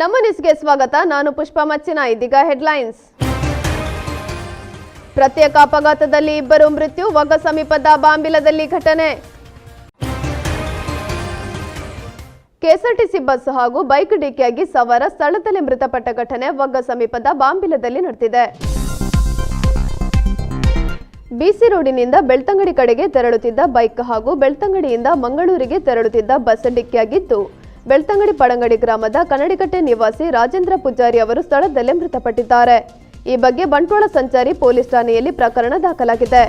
ನಮ್ಮ ನ್ಯೂಸ್ಗೆ ಸ್ವಾಗತ. ನಾನು ಪುಷ್ಪ ಮಚ್ಚಿನ, ಇದೀಗ ಹೆಡ್ಲೈನ್ಸ್. ಪ್ರತ್ಯೇಕ ಅಪಘಾತದಲ್ಲಿ ಇಬ್ಬರು ಮೃತ್ಯು ಒಗ್ಗ ಸಮೀಪದ ಬಾಂಬಿಲದಲ್ಲಿ ಘಟನೆ. ಕೆಎಸ್ಆರ್ಟಿಸಿ ಬಸ್ ಹಾಗೂ ಬೈಕ್ ಡಿಕ್ಕಿಯಾಗಿ ಸವಾರ ಸ್ಥಳದಲ್ಲಿ ಮೃತಪಟ್ಟ ಘಟನೆ ಒಗ್ಗ ಸಮೀಪದ ಬಾಂಬಿಲದಲ್ಲಿ ನಡೆದಿದೆ. ಬಿಸಿ ರೋಡಿನಿಂದ ಬೆಳ್ತಂಗಡಿ ಕಡೆಗೆ ತೆರಳುತ್ತಿದ್ದ ಬೈಕ್ ಹಾಗೂ ಬೆಳ್ತಂಗಡಿಯಿಂದ ಮಂಗಳೂರಿಗೆ ತೆರಳುತ್ತಿದ್ದ ಬಸ್ ಡಿಕ್ಕಿಯಾಗಿದ್ದು ಬೆಳ್ತಂಗಡಿ ಪಡಂಗಡಿ ಗ್ರಾಮದ ಕನ್ನಡಿಕಟ್ಟೆ ನಿವಾಸಿ ರಾಜೇಂದ್ರ ಪೂಜಾರಿ ಅವರು ಸ್ಥಳದಲ್ಲೇ ಮೃತಪಟ್ಟಿದ್ದಾರೆ. ಈ ಬಗ್ಗೆ ಬಂಟ್ವಾಳ ಸಂಚಾರಿ ಪೊಲೀಸ್ ಠಾಣೆಯಲ್ಲಿ ಪ್ರಕರಣ ದಾಖಲಾಗಿದೆ.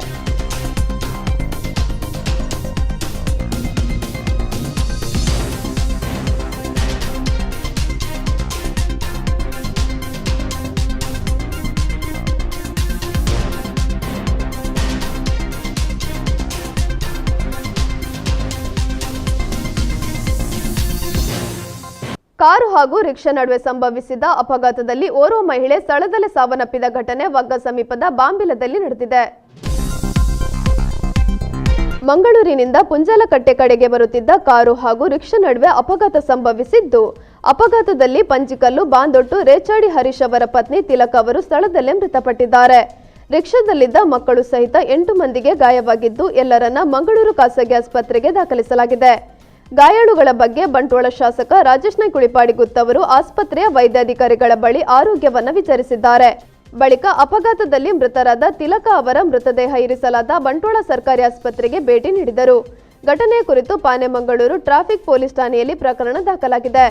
ಕಾರು ಹಾಗೂ ರಿಕ್ಷಾ ನಡುವೆ ಸಂಭವಿಸಿದ ಅಪಘಾತದಲ್ಲಿ ಓರ್ವ ಮಹಿಳೆ ಸ್ಥಳದಲ್ಲೇ ಸಾವನ್ನಪ್ಪಿದ ಘಟನೆ ವಗ್ಗ ಸಮೀಪದ ಬಾಂಬಿಲದಲ್ಲಿ ನಡೆದಿದೆ. ಮಂಗಳೂರಿನಿಂದ ಪುಂಜಲಕಟ್ಟೆ ಕಡೆಗೆ ಬರುತ್ತಿದ್ದ ಕಾರು ಹಾಗೂ ರಿಕ್ಷಾ ನಡುವೆ ಅಪಘಾತ ಸಂಭವಿಸಿದ್ದು, ಅಪಘಾತದಲ್ಲಿ ಪಂಜಿಕಲ್ಲು ಬಾಂದೊಟ್ಟು ರೇಚಾಡಿ ಹರೀಶ್ ಅವರ ಪತ್ನಿ ತಿಲಕ್ ಅವರು ಸ್ಥಳದಲ್ಲೇ ಮೃತಪಟ್ಟಿದ್ದಾರೆ. ರಿಕ್ಷಾದಲ್ಲಿದ್ದ ಮಕ್ಕಳು ಸಹಿತ ಎಂಟು ಮಂದಿಗೆ ಗಾಯವಾಗಿದ್ದು, ಎಲ್ಲರನ್ನ ಮಂಗಳೂರು ಖಾಸಗಿ ಆಸ್ಪತ್ರೆಗೆ ದಾಖಲಿಸಲಾಗಿದೆ. ಗಾಯಾಳುಗಳ ಬಗ್ಗೆ ಬಂಟ್ವಾಳ ಶಾಸಕ ರಾಜೇಶ್ ನಾಯ್ಕ ಕುಳಿಪಾಡಿ ಗುತ್ತವರು ಆಸ್ಪತ್ರೆಯ ವೈದ್ಯಾಧಿಕಾರಿಗಳ ಬಳಿ ಆರೋಗ್ಯವನ್ನು ವಿಚಾರಿಸಿದ್ದಾರೆ. ಬಳಿಕ ಅಪಘಾತದಲ್ಲಿ ಮೃತರಾದ ತಿಲಕ ಅವರ ಮೃತದೇಹ ಇರಿಸಲಾದ ಬಂಟ್ವಾಳ ಸರ್ಕಾರಿ ಆಸ್ಪತ್ರೆಗೆ ಭೇಟಿ ನೀಡಿದರು. ಘಟನೆಯ ಕುರಿತು ಪಾನೆಮಂಗಳೂರು ಟ್ರಾಫಿಕ್ ಪೊಲೀಸ್ ಠಾಣೆಯಲ್ಲಿ ಪ್ರಕರಣ ದಾಖಲಾಗಿದೆ.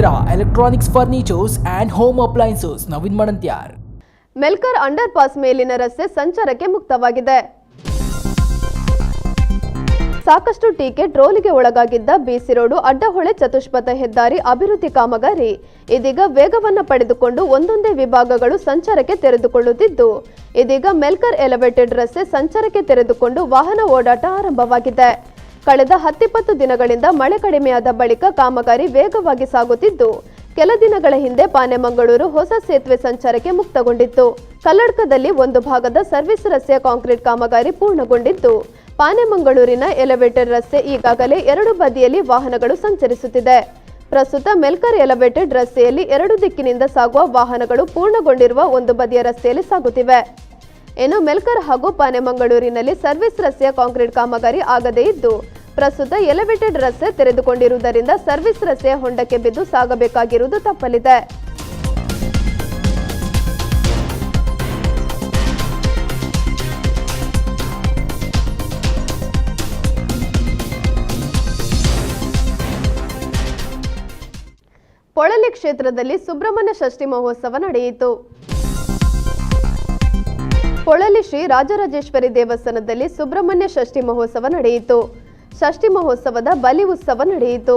Bhadra electronics furnitures and home appliances Naveen Madanthyar Melkar under pass ಮೇಲಿನ ರಸ್ತೆ ಸಂಚಾರಕ್ಕೆ ಮುಕ್ತವಾಗಿದೆ. ಸಾಕಷ್ಟು ಟೀಕೆ ಟ್ರೋಲಿಗೆ ಒಳಗಾಗಿದ್ದ ಬಿಸಿ ರೋಡು ಅಡ್ಡಹೊಳೆ ಚತುಷ್ಪಥ ಹೆದ್ದಾರಿ ಅಭಿವೃದ್ಧಿ ಕಾಮಗಾರಿ. ಇದೀಗ ವೇಗವನ್ನು ಪಡೆದುಕೊಂಡು ಒಂದೊಂದೇ ವಿಭಾಗಗಳು ಸಂಚಾರಕ್ಕೆ ತೆರೆದುಕೊಳ್ಳುತ್ತಿದ್ದು, ಇದೀಗ ಮೆಲ್ಕರ್ ಎಲಿವೇಟೆಡ್ ರಸ್ತೆ ಸಂಚಾರಕ್ಕೆ ತೆರೆದುಕೊಂಡು ವಾಹನ ಓಡಾಟ ಆರಂಭವಾಗಿದೆ. ಕಳೆದ ಹತ್ತಿಪ್ಪತ್ತು ದಿನಗಳಿಂದ ಮಳೆ ಕಡಿಮೆಯಾದ ಬಳಿಕ ಕಾಮಗಾರಿ ವೇಗವಾಗಿ ಸಾಗುತ್ತಿದ್ದು, ಕೆಲ ದಿನಗಳ ಹಿಂದೆ ಪಾನೆಮಂಗಳೂರು ಹೊಸ ಸೇತುವೆ ಸಂಚಾರಕ್ಕೆ ಮುಕ್ತಗೊಂಡಿತ್ತು. ಕಲ್ಲಡ್ಕದಲ್ಲಿ ಒಂದು ಭಾಗದ ಸರ್ವಿಸ್ ರಸ್ತೆಯ ಕಾಂಕ್ರೀಟ್ ಕಾಮಗಾರಿ ಪೂರ್ಣಗೊಂಡಿದ್ದು, ಪಾನೆಮಂಗಳೂರಿನ ಎಲಿವೇಟೆಡ್ ರಸ್ತೆ ಈಗಾಗಲೇ ಎರಡು ಬದಿಯಲ್ಲಿ ವಾಹನಗಳು ಸಂಚರಿಸುತ್ತಿದೆ. ಪ್ರಸ್ತುತ ಮೆಲ್ಕರ್ ಎಲಿವೇಟೆಡ್ ರಸ್ತೆಯಲ್ಲಿ ಎರಡು ದಿಕ್ಕಿನಿಂದ ಸಾಗುವ ವಾಹನಗಳು ಪೂರ್ಣಗೊಂಡಿರುವ ಒಂದು ಬದಿಯ ರಸ್ತೆಯಲ್ಲಿ ಸಾಗುತ್ತಿವೆ. ಇನ್ನು ಮೆಲ್ಕರ್ ಹಾಗೂ ಮಂಗಳೂರಿನಲ್ಲಿ ಸರ್ವಿಸ್ ರಸ್ತೆಯ ಕಾಂಕ್ರೀಟ್ ಕಾಮಗಾರಿ ಆಗದೇ ಇದ್ದು, ಪ್ರಸ್ತುತ ಎಲಿವೇಟೆಡ್ ರಸ್ತೆ ತೆರೆದುಕೊಂಡಿರುವುದರಿಂದ ಸರ್ವಿಸ್ ರಸ್ತೆಯ ಹೊಂಡಕ್ಕೆ ಬಿದ್ದು ಸಾಗಬೇಕಾಗಿರುವುದು ತಪ್ಪಲಿದೆ. ಪೊಳಲಿ ಕ್ಷೇತ್ರದಲ್ಲಿ ಸುಬ್ರಹ್ಮಣ್ಯ ಷಷ್ಠಿ ಮಹೋತ್ಸವ ನಡೆಯಿತು. ಪೊಳಲಿ ಶ್ರೀ ರಾಜರಾಜೇಶ್ವರಿ ದೇವಸ್ಥಾನದಲ್ಲಿ ಸುಬ್ರಹ್ಮಣ್ಯ ಷಷ್ಠಿ ಮಹೋತ್ಸವ ನಡೆಯಿತು. ಷಷ್ಠಿ ಮಹೋತ್ಸವದ ಬಲಿ ಉತ್ಸವ ನಡೆಯಿತು.